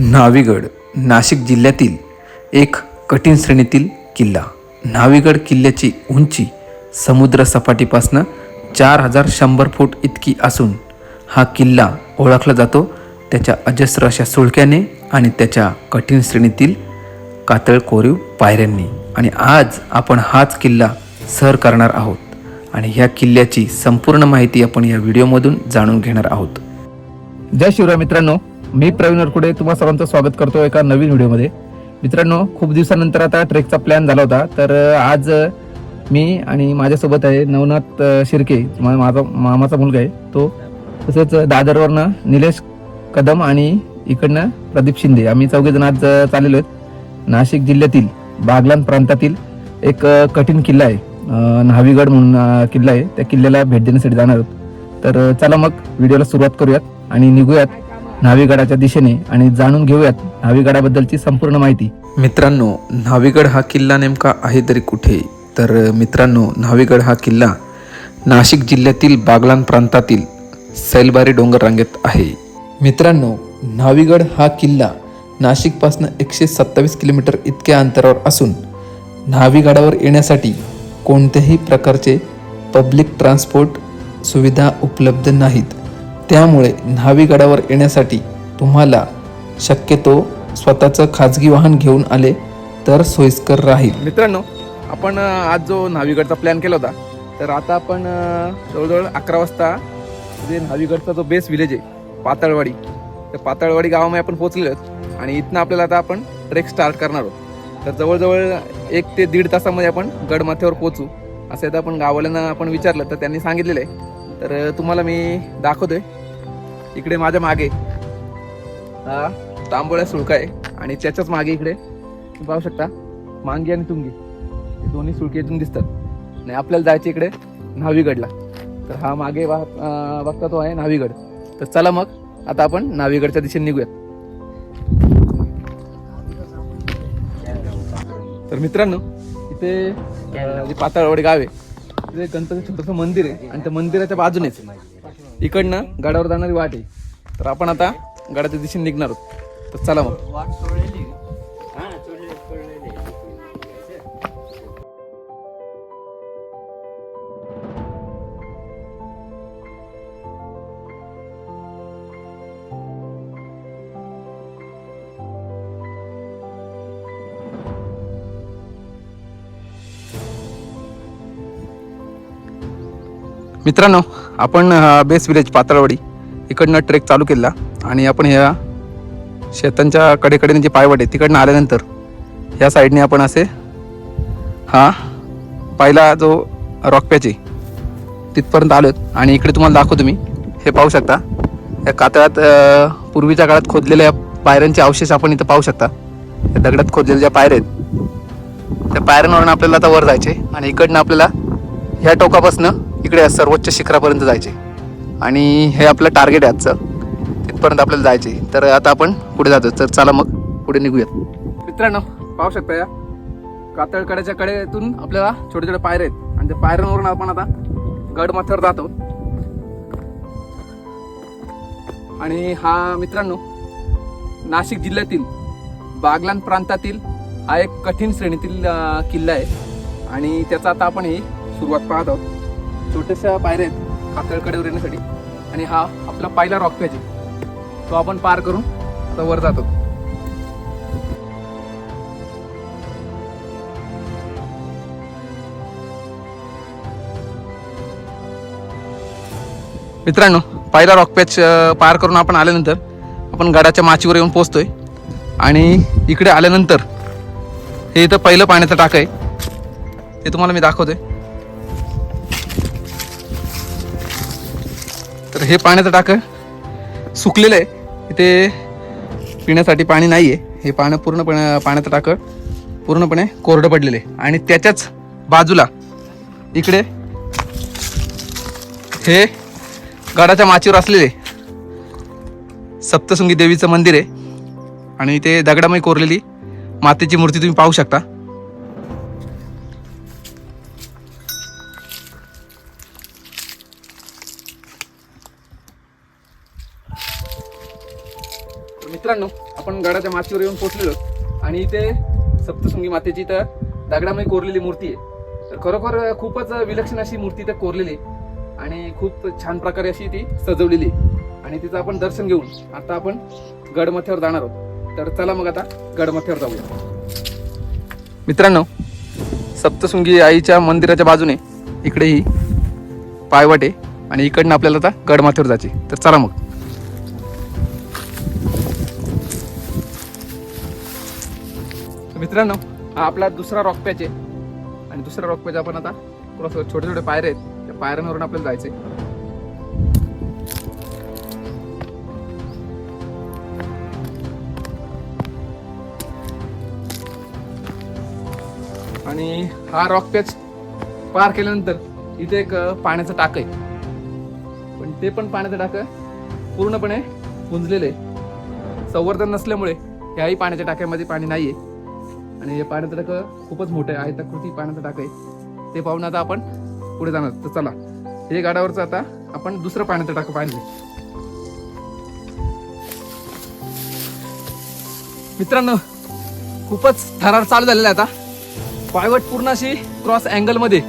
न्हावीगड नाशिक जिल्ह्यातील एक कठीण श्रेणीतील किल्ला. न्हावीगड किल्ल्याची उंची समुद्र सपाटीपासनं चार हजार शंभर फूट इतकी असून हा किल्ला ओळखला जातो त्याच्या अजस्र अशा सुळक्याने आणि त्याच्या कठीण श्रेणीतील कातळ कोरीव पायऱ्यांनी. आणि आज आपण हाच किल्ला सर करणार आहोत आणि ह्या किल्ल्याची संपूर्ण माहिती आपण या व्हिडिओमधून जाणून घेणार आहोत. जय शिवराय मित्रांनो मी प्रवीण वरकुडे तुम्हा सर्वांचं स्वागत करतो एका नवीन व्हिडिओमध्ये. मित्रांनो खूप दिवसानंतर आता ट्रेकचा प्लॅन झाला होता. तर आज मी आणि माझ्यासोबत आहे नवनाथ शिर्के मा- माझा मामाचा मुलगा आहे तो. तसेच दादरवरनं निलेश कदम आणि इकडनं प्रदीप शिंदे. आम्ही चौघेजण आज चाललेलो आहेत. नाशिक जिल्ह्यातील बागलान प्रांतातील एक कठीण किल्ला आहे. न्हावीगड म्हणून किल्ला आहे. त्या किल्ल्याला भेट देण्यासाठी जाणार आहोत. तर चला मग व्हिडिओला सुरुवात करूयात आणि निघूयात. न्हावीगडाच्या दिशेने आणि जाणून घेऊयात न्हावीगडाबद्दलची संपूर्ण माहिती. मित्रांनो न्हावीगड हा किल्ला नेमका आहे तरी कुठे? तर मित्रांनो न्हावीगड हा किल्ला नाशिक जिल्ह्यातील बागलान प्रांतातील सैलबारी डोंगर रांगेत आहे. मित्रांनो न्हावीगड हा किल्ला नाशिकपासून एकशे सत्तावीस किलोमीटर इतक्या अंतरावर असून न्हावीगडावर येण्यासाठी कोणत्याही प्रकारचे पब्लिक ट्रान्सपोर्ट सुविधा उपलब्ध नाहीत. त्यामुळे न्हावीगडावर येण्यासाठी तुम्हाला शक्यतो स्वतःचं खाजगी वाहन घेऊन आले तर सोयीस्कर राहील. मित्रांनो आपण आज जो न्हावीगडचा प्लॅन केला होता तर आता आपण जवळजवळ अकरा वाजता जे न्हावीगडचा जो बेस विलेज आहे पातळवाडी तर पातळवाडी गावामध्ये आपण पोहोचलेलो आहोत आणि इथनं आपल्याला आता आपण ट्रेक स्टार्ट करणार आहोत. तर जवळजवळ एक ते दीड तासामध्ये आपण गडमाथ्यावर पोहोचू असं आता आपण गाववाल्यांना आपण विचारलं तर त्यांनी सांगितलेलं आहे. तर तुम्हाला मी दाखवतोय. इकडे माझ्या मागे. हा तांबोळ्या सुळका आहे. आणि त्याच्याच मागे इकडे. तुम्ही पाहू शकता मांगी आणि तुंगी. हे दोन्ही सुळके इथून दिसतात. आणि आपल्याला जायचे इकडे न्हावीगडला. तर हा मागे बघता तो आहे न्हावीगड. तर चला मग आता आपण न्हावीगडच्या दिशेने निघूयात. तर मित्रांनो इथे पाताळवाडी गाव आहे तिथे गणपती छोटंसं मंदिर आहे. आणि त्या मंदिराच्या बाजूनेच. इकडनं गडावर जाणारी वाट आहे. तर आपण आता गडाच्या दिशेने निघणार आहोत. तर चला मग. मित्रांनो आपण बेस विलेज पातळवाडी इकडनं ट्रेक चालू केला आणि आपण ह्या शेतांच्या कडेकडेने जी पायवाट आहे तिकडनं आल्यानंतर ह्या साईडने आपण असे हा पहिला जो रॉक पॅच आहे तिथपर्यंत आलोत आणि इकडे तुम्हाला दाखवतो मी. हे पाहू शकता. या कातळात पूर्वीच्या काळात खोदलेल्या पायऱ्यांचे अवशेष आपण इथं पाहू शकता. या दगडात खोदलेल्या ज्या पायऱ्या आहेत त्या पायऱ्यांवरून आपल्याला आता वर जायचे आणि इकडनं आपल्याला ह्या टोकापासनं इकडे सर्वोच्च शिखरापर्यंत जायचे. आणि हे आपलं टार्गेट आहे आजचं. तिथपर्यंत आपल्याला जायचे. तर आता आपण पुढे जातो. तर चला मग पुढे निघूयात. मित्रांनो पाहू शकता या कातळकड्याच्या कडेतून आपल्याला छोटे छोटे पायरे आहेत. आणि त्या पायऱ्यांवरून आपण आता गडमाथ्यावर जातो. आणि हा मित्रांनो नाशिक जिल्ह्यातील बागलान प्रांतातील हा एक कठीण श्रेणीतील किल्ला आहे. आणि त्याचा आता आपण ही सुरुवात पाहत आहोत. छोट्याशा पायऱ्या आहेत कातळकडेवर येण्यासाठी आणि हा आपला पहिला रॉक पॅच आहे. तो आपण पार करून आता वर जातो. मित्रांनो पहिला रॉक पॅच पार करून आपण आल्यानंतर आपण गडाच्या माचीवर येऊन पोचतोय आणि इकडे आल्यानंतर हे इथं पहिलं पाण्याचं टाक आहे. ते तुम्हाला मी दाखवतोय. तर हे पाण्याचं टाकं सुकलेलं आहे. इथे पिण्यासाठी पाणी नाही आहे हे पाणी पूर्णपणे पाण्याचं टाकं पूर्णपणे कोरडं पडलेलं आहे. आणि त्याच्याच बाजूला इकडे हे गडाच्या माचीवर असलेले सप्तशृंगी देवीचं मंदिर आहे. आणि ते दगडामध्ये कोरलेली मातेची मूर्ती तुम्ही पाहू शकता. मित्रांनो आपण गडाच्या माचीवर येऊन पोहोचलेलो आणि इथे सप्तशृंगी मातेची तर दगडामध्ये कोरलेली मूर्ती आहे. तर खरोखर खूपच विलक्षण अशी मूर्ती तर कोरलेली आहे. आणि खूप छान प्रकारे अशी ती सजवलेली आहे. आणि तिचं आपण दर्शन घेऊन आता आपण गडमथ्यावर जाणार आहोत. तर चला मग आता गडमथ्यावर जाऊया. मित्रांनो सप्तशृंगी आईच्या मंदिराच्या बाजूने इकडे ही आहे आणि इकडनं आपल्याला आता गडमाथ्यावर जायचे तर चला मग. मित्रांनो हा आपला दुसरा रॉक पॅच आहे. आणि दुसरा रॉक पॅच आपण आता क्रॉस छोटे छोटे पायरे आहेत त्या पायऱ्यांवरून आपल्याला जायचंय. आणि हा रॉक पॅच पार केल्यानंतर इथे एक पाण्याचं टाक आहे. पण ते पण पाण्याचं टाक पूर्णपणे गुंजलेलं आहे. संवर्धन नसल्यामुळे ह्याही पाण्याच्या टाक्यामध्ये पाणी नाहीये. आणि हे पाण्याचं टाकं खूपच मोठं आहे. आयताकृती पाण्याचं टाकं आहे. ते पाहून आता आपण पुढे जाणार. तर चला हे गाडावरचं आता आपण दुसरं पाण्याचं टाकं पाहिजे मित्रांनो खूपच थरार चालू झालेला आहे आता. पायवट पूर्ण अशी क्रॉस अँगलमध्ये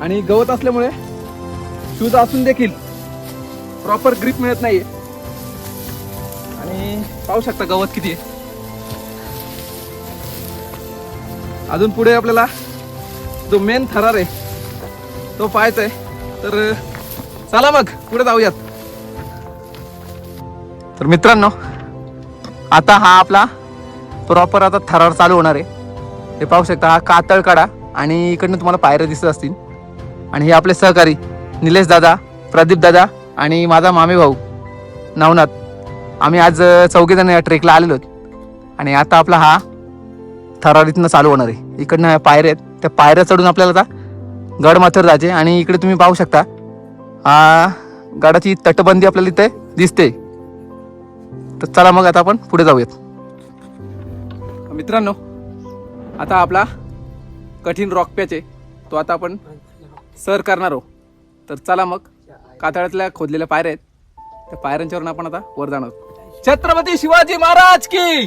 आणि गवत असल्यामुळे शूज असून देखील प्रॉपर ग्रीप मिळत नाही आणि पाहू शकता गवत किती आहे. अजून पुढे आपल्याला जो मेन थरार आहे तो पाहायचा आहे. तर चला मग पुढे जाऊयात. तर मित्रांनो आता हा आपला प्रॉपर आता थरार चालू होणार आहे. हे पाहू शकता हा कातळ काढा आणि इकडनं तुम्हाला पायऱ्या दिसत असतील. आणि हे आपले सहकारी निलेश दादा प्रदीप दादा आणि माझा मामे भाऊ नवनाथ. आम्ही आज चौघेजण या ट्रेकला आलेलो आणि आता आपला हा थरारीतनं चालू होणार आहे. इकडनं पायऱ्या आहेत. त्या पायऱ्या चढून आपल्याला आता गडमाथ्यावर जायचे आणि इकडे तुम्ही पाहू शकता. हा गडाची तटबंदी आपल्याला इथे दिसते. तर चला मग आता आपण पुढे जाऊयात. मित्रांनो आता आपला कठीण रॉक पॅच आहे. तो आता आपण सर करणार आहोत. तर चला मग कातळ्यातल्या खोदलेल्या पायऱ्या आहेत. त्या पायऱ्यांच्यावरून आपण आता वर जाणार आहोत. छत्रपती शिवाजी महाराज की!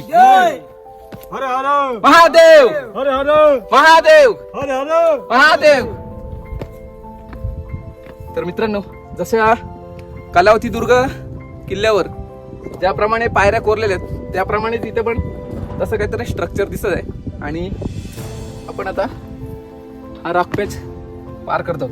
हरे हरे. महादेव! हरे हरे. महादेव! हरे हरे. महादेव! तर मित्रांनो जशा कलावती दुर्ग किल्ल्यावर ज्याप्रमाणे पायऱ्या कोरलेल्या आहेत त्याप्रमाणे तिथे पण तसं काहीतरी स्ट्रक्चर दिसत आहे. आणि आपण आता हा रॉक पॅच पार करतो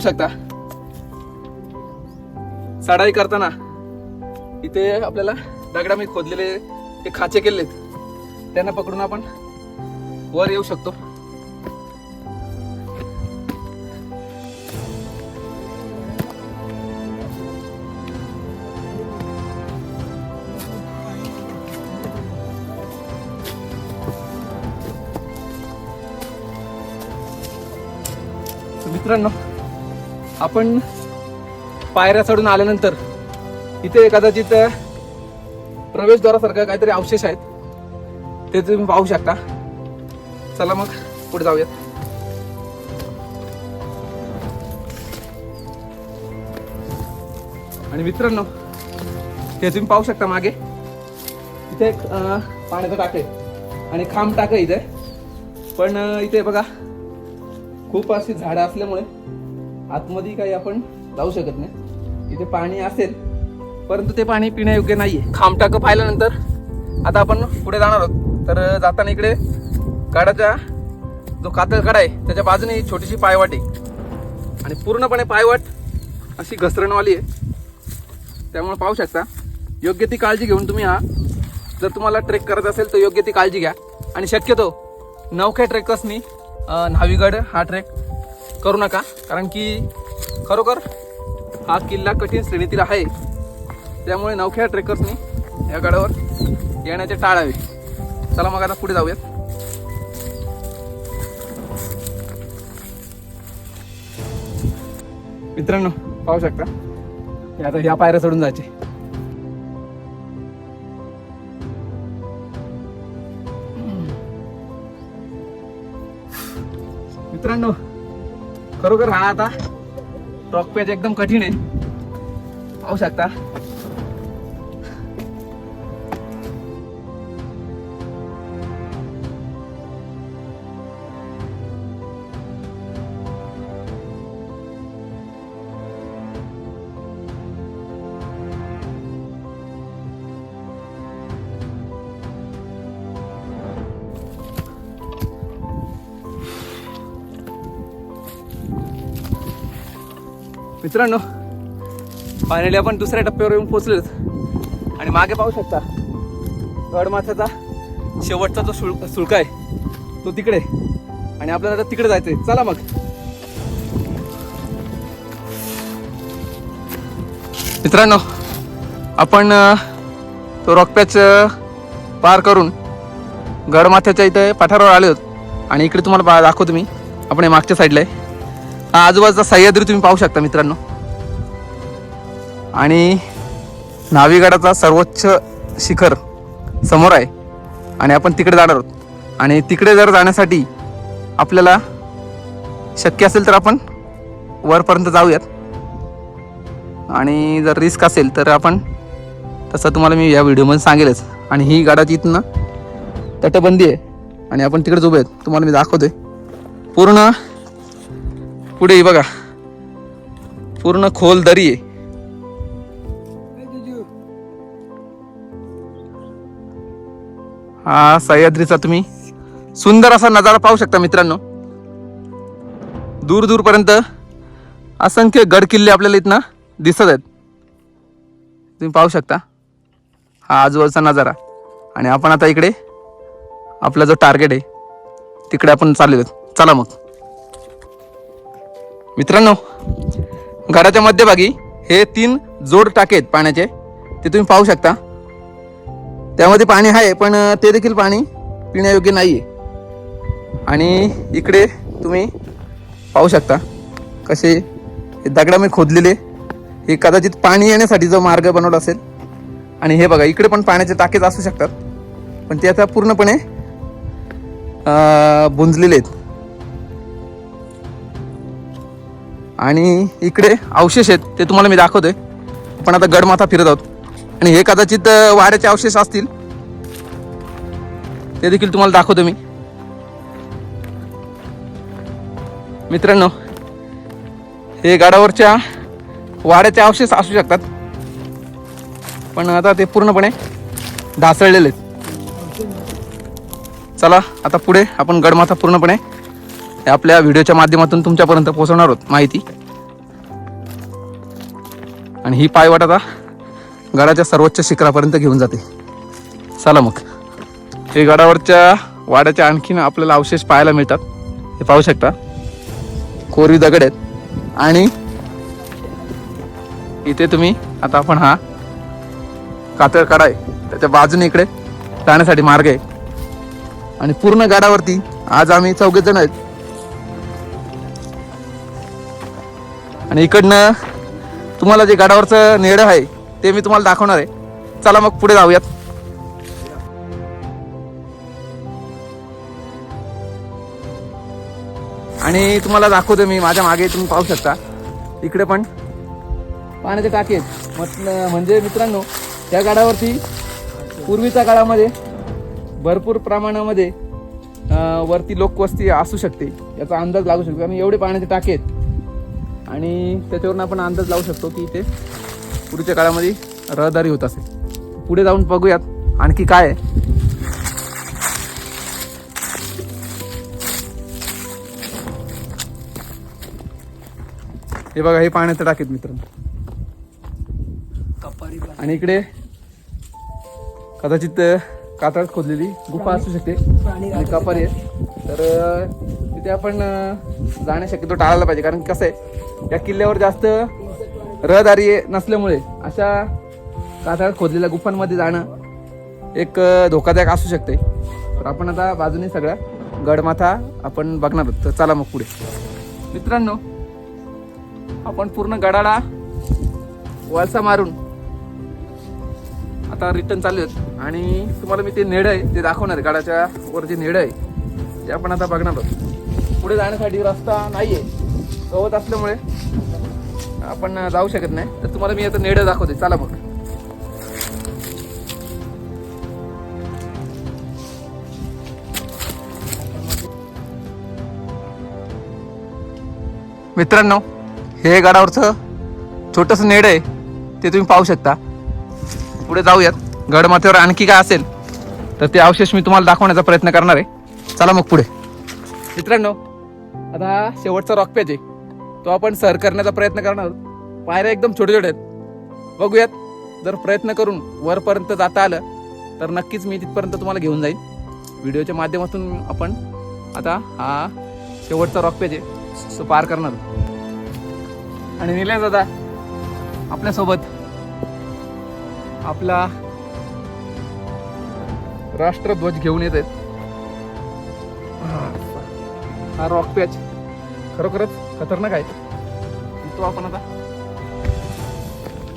पाहू शकता. चढाई करताना इथे आपल्याला दगडामध्ये खोदलेले हे खाचे केलेत. त्यांना पकडून आपण वर येऊ शकतो. मित्रांनो आपण पायऱ्या चढून आल्यानंतर इथे कदाचित प्रवेशद्वारासारखं काहीतरी अवशेष आहेत. ते तुम्ही पाहू शकता. चला मग पुढे जाऊयात. आणि मित्रांनो हे तुम्ही पाहू शकता मागे. इथे एक पाण्याचं टाक आहे आणि खांब टाक आहे इथे. पण इथे बघा खूप अशी झाडं असल्यामुळे आतमध्ये काही आपण जाऊ शकत नाही. तिथे पाणी असेल परंतु ते पाणी पिण्यायोग्य नाही आहे खामटाकं पाहिल्यानंतर आता आपण पुढे जाणार आहोत. तर जाताना इकडे गाडाच्या जो कातळ कडा आहे त्याच्या बाजूने छोटीशी पायवाट. आहे आणि पूर्णपणे पायवाट अशी घसरणवाली आहे. त्यामुळे पाहू शकता योग्य ती काळजी घेऊन तुम्ही हा जर तुम्हाला ट्रेक करत असेल तर योग्य ती काळजी घ्या. आणि शक्यतो नवख्या ट्रेकर्सनी न्हावीगड हा ट्रेक करू नका कारण की खरोखर हा किल्ला कठीण श्रेणीतील आहे. त्यामुळे नवख्या ट्रेकर्सनी या गडावर येण्याचे टाळावे चला मग आता पुढे जाऊयात. मित्रांनो पाहू शकता? आता ह्या पायऱ्या चढून जायचे. मित्रांनो खरोखर हा आता टॉक पॅच एकदम कठीण आहे. पाहू शकता. मित्रांनो फायनली आपण दुसऱ्या टप्प्यावर येऊन पोहोचलेत आणि मागे पाहू शकता गडमाथ्याचा शेवटचा जो सुळ सुळका आहे तो तिकडे आणि आपल्याला आता तिकडे जायचंय. चला मग. मित्रांनो आपण तो रॉक पॅच पार करून गडमाथ्याच्या इथे पठारावर आले आहोत आणि इकडे तुम्हाला दाखवतो मी. आपण हे मागच्या साईडला आहे. आजूबाजूचा सह्याद्री तुम्ही पाहू शकता मित्रांनो. आणि नावीगडाचा सर्वोच्च शिखर समोर आहे. आणि आपण तिकडे जाणार आहोत. आणि तिकडे जर जाण्यासाठी आपल्याला शक्य असेल तर आपण वरपर्यंत जाऊयात. आणि जर रिस्क असेल तर आपण तसं तुम्हाला मी या व्हिडिओमध्ये सांगेलच. आणि ही गाडाची इथनं तटबंदी आहे. आणि आपण तिकडे उभे आहेत. तुम्हाला मी दाखवतोय. पूर्ण पुढे ही बघा. पूर्ण खोल दरी आहे. हा सह्याद्रीचा तुम्ही. सुंदर असा नजारा पाहू शकता मित्रांनो. दूर दूरपर्यंत असंख्य गड किल्ले आपल्याला इथनं दिसत आहेत. तुम्ही पाहू शकता. हा आजूबाजूचा नजारा. आणि आपण आता इकडे आपला जो टार्गेट आहे तिकडे आपण चाललेलो चला मग. मित्रांनो घराच्या मध्यभागी हे तीन जोड टाके आहेत पाण्याचे. ते तुम्ही पाहू शकता. त्यामध्ये पाणी आहे पण ते देखील पाणी पिण्यायोग्य नाही आहे आणि इकडे तुम्ही पाहू शकता कसे हे दगडामध्ये खोदलेले. हे कदाचित पाणी येण्यासाठी जो मार्ग बनवला असेल. आणि हे बघा इकडे पण पाण्याचे टाकेच असू शकतात. पण ते आता पूर्णपणे बुंजलेले आहेत. आणि इकडे अवशेष आहेत ते तुम्हाला मी दाखवतोय. पण आता गडमाथा फिरत आहोत. आणि हे कदाचित वाऱ्याचे अवशेष असतील. ते देखील तुम्हाला दाखवतो मी. मित्रांनो हे गडावरच्या वाड्याचे अवशेष असू शकतात. पण आता ते पूर्णपणे ढासळलेले आहेत. चला आता पुढे आपण गडमाथा पूर्णपणे आपल्या व्हिडिओच्या माध्यमातून तुमच्यापर्यंत पोहोचवणार आहोत माहिती. आणि ही पायवाट आता गडाच्या सर्वोच्च शिखरापर्यंत घेऊन जाते. चला मग. हे गडावरच्या वाड्याच्या आणखीन आपल्याला अवशेष पाहायला मिळतात. हे पाहू शकता. कोरीव दगड आहेत. आणि इथे तुम्ही आता आपण हा कातळ कडा आहे. त्याच्या बाजूने इकडे जाण्यासाठी मार्ग आहे. आणि पूर्ण गडावरती आज आम्ही चौघे जण आहेत. आणि इकडनं तुम्हाला जे गडावरचं नेडं आहे ते मी तुम्हाला दाखवणार आहे. चला मग पुढे जाऊयात. आणि तुम्हाला दाखवतो मी माझ्या मागे तुम्ही पाहू शकता. इकडे पण. पाण्याचे टाके आहेत. म्हटलं म्हणजे मित्रांनो त्या गाडावरती पूर्वीच्या काळामध्ये भरपूर प्रमाणामध्ये वरती लोकवस्ती असू शकते. याचा अंदाज लागू शकतो. कारण एवढे पाण्याचे टाके आहेत. आणि त्याच्यावरून आपण अंदाज लावू शकतो की इथे पूर्वीच्या काळामध्ये रहदारी होत असेल. पुढे जाऊन बघूयात आणखी काय आहे. हे बघा हे पाण्याचं टाकेत मित्रांनो. आणि इकडे कदाचित कातळात खोदलेली गुफा असू शकते. आणि कपारी आहे. तर तिथे आपण जाण्या शक्यतो टाळायला पाहिजे. कारण कसं आहे या किल्ल्यावर जास्त रहदारी नसल्यामुळे अशा कातळात खोदलेल्या गुफांमध्ये जाणं एक धोकादायक असू शकते. तर आपण आता बाजूने सगळ्या गडमाथा आपण बघणार आहोत. तर चला मग पुढे. मित्रांनो आपण पूर्ण गडाला वळसा मारून आता रिटर्न चालू आहेत. आणि तुम्हाला मी ते नेड आहे ते दाखवणार आहे. गडाच्या वर जे नेड आहे ते आपण आता बघणार आहोत. पुढे जाण्यासाठी रस्ता नाही आहे गवत असल्यामुळे आपण जाऊ शकत नाही. तर तुम्हाला मी आता नेडं दाखवते. चला मग. मित्रांनो हे गडावरचं छोटंसं नेड आहे. ते तुम्ही पाहू शकता. पुढे जाऊयात. गडमाथ्यावर आणखी काय असेल तर ते अवशेष मी तुम्हाला दाखवण्याचा प्रयत्न करणार आहे. चला मग पुढे. मित्रांनो आता शेवटचा रॉक पॅच आहे. तो आपण सर करण्याचा प्रयत्न करणार पायऱ्या एकदम छोटे छोटे आहेत. बघूयात. जर प्रयत्न करून वरपर्यंत जाता आलं तर नक्कीच मी तिथपर्यंत तुम्हाला घेऊन जाईन. व्हिडिओच्या माध्यमातून आपण आता हा शेवटचा रॉक पेज आहे तो पार करणार आणि निलेश दादा आपल्यासोबत आपला राष्ट्रध्वज घेऊन येत आहेत. हा रॉक पॅच खरोखरच खतरनाक आहे. तो आपण आता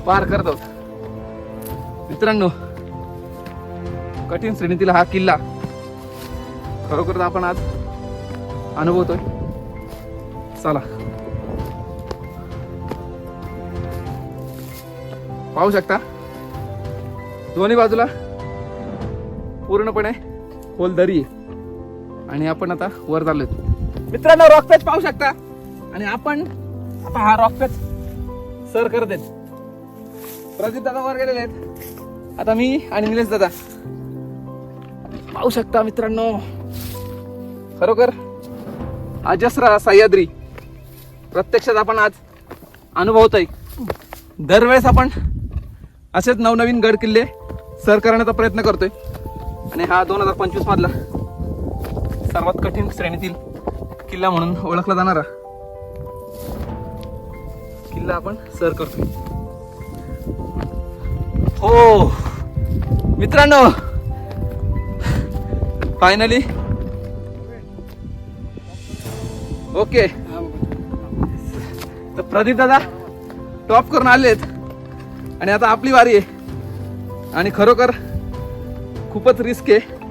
पार करत आहोत. मित्रांनो कठीण श्रेणीतील हा किल्ला खरोखरच आपण आज अनुभवतोय. चला. पाहू शकता? दोन्ही बाजूला पूर्णपणे खोल दरी आणि आपण आता वर चाललोय. मित्रांनो रॉक पाहू शकता? आणि आपण आता हा रॉक पॅच सर करत आहेत. प्रदीप दादा वर गेलेले आहेत. आता मी आणि निलेश दादा. पाहू शकता मित्रांनो खरोखर अजस्रा सह्याद्री प्रत्यक्षात आपण आज अनुभवतोय. दरवेळेस आपण असेच नवनवीन गड किल्ले सर करण्याचा प्रयत्न करतोय. आणि हा दोन हजार पंचवीस मधला सर्वात कठीण श्रेणीतील किल्ला म्हणून ओळखला जाणारा किल्ला आपण सर करतो. हो. मित्रांनो फायनली ओके. तर प्रदीप दादा टॉप करून आलेत. आणि आता आपली वारी आहे. आणि खरोखर खूपच रिस्क आहे.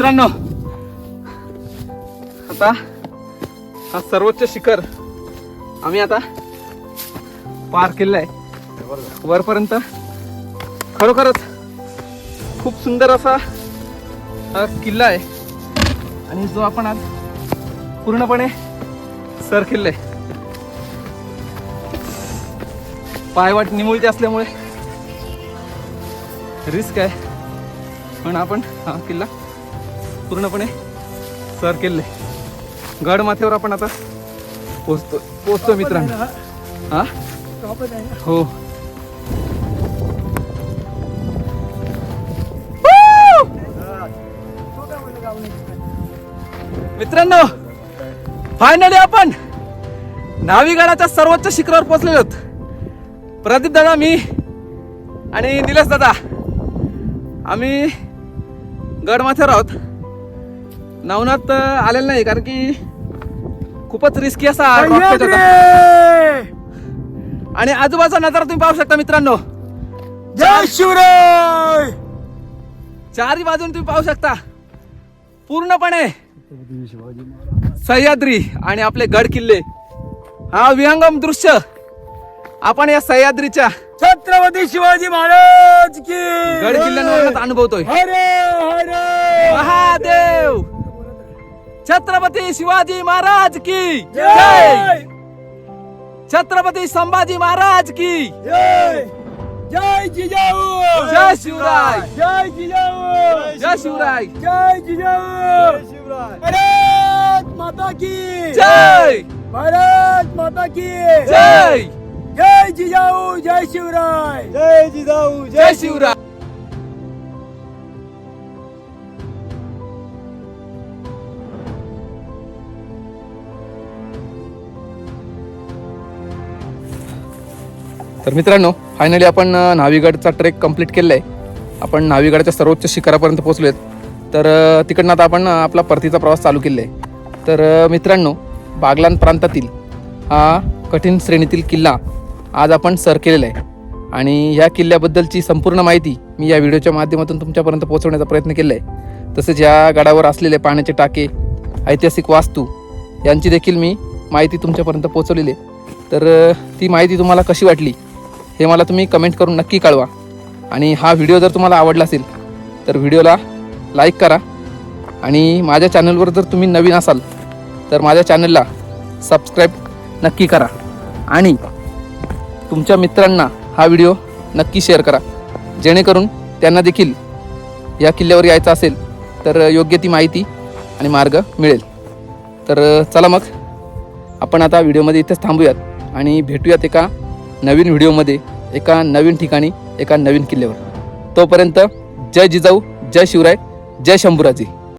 मित्रांनो आता हा सर्वोच्च शिखर आम्ही आता पार केलेला आहे वरपर्यंत खरोखरच खूप सुंदर असा हा किल्ला आहे. आणि जो आपण आज पूर्णपणे सर केलेला आहे पायवाट निमुळते असल्यामुळे रिस्क आहे. पण आपण हा किल्ला पूर्णपणे सर केले. गड माथ्यावर आपण आता पोचतो पोचतो मित्रांनो. हा? हो! मित्रांनो फायनली आपण नावीगडाच्या सर्वोच्च शिखरावर पोहोचलेलो आहोत. प्रदीप दादा मी आणि निलेश दादा. आम्ही गडमाथ्यावर आहोत. नवनाथ आलेलं नाही कारण की खूपच रिस्की असा होता. आणि आजूबाजूचा नजारा तुम्ही पाहू शकता मित्रांनो. जय शिवराय! चारही बाजून तुम्ही पाहू शकता. पूर्णपणे सह्याद्री आणि आपले गड किल्ले. हा विहंगम दृश्य आपण या सह्याद्रीच्या छत्रपती शिवाजी महाराज की गड किल्ल्यांवर अनुभवतोय. हरे हरे! महादेव! छत्रपती शिवाजी महाराज की जय! छत्रपती संभाजी महाराज की जय! जय जिजाऊ! जय शिवराय! जय जिजाऊ! जय शिवराय! जय जिजाऊ! भारत माता की! जय! भारत माता की! जय! जय जिजाऊ जय शिवराय! जय जिजाऊ जय शिवराय! तर मित्रांनो फायनली आपण अ, न्हावीगडचा ट्रेक कंप्लीट केलेला आहे आपण नावीगडच्या सर्वोच्च शिखरापर्यंत पोहोचलो तर तिकडनं आता आपण आपला परतीचा प्रवास चालू केला आहे तर मित्रांनो बागलान प्रांतातील हा कठीण श्रेणीतील किल्ला आज आपण सर केलेला आहे. आणि ह्या किल्ल्याबद्दलची संपूर्ण माहिती मी या व्हिडिओच्या माध्यमातून तुमच्यापर्यंत पोहोचवण्याचा प्रयत्न केला आहे तसेच या गडावर असलेले पाण्याचे टाके ऐतिहासिक वास्तू यांची देखील मी माहिती तुमच्यापर्यंत पोहोचवलेली आहे. तर ती माहिती तुम्हाला कशी वाटली? हे मला तुम्ही कमेंट करून नक्की कळवा. आणि हा व्हिडिओ जर तुम्हाला आवडला असेल तर व्हिडिओला लाईक करा. आणि माझ्या चॅनलवर जर तुम्ही नवीन असाल तर माझ्या चॅनलला सबस्क्राईब नक्की करा. आणि तुमच्या मित्रांना हा व्हिडिओ नक्की शेअर करा. जेणेकरून त्यांना देखील या किल्ल्यावर यायचं असेल तर योग्य ती माहिती आणि मार्ग मिळेल. तर चला मग आपण आता व्हिडिओमध्ये इथेच थांबूयात आणि भेटूयात एका नवीन व्हिडिओमध्ये एका नवीन ठिकाणी एका नवीन किल्ल्यावर. तोपर्यंत जय जिजाऊ जय शिवराय जय शंभूराजी.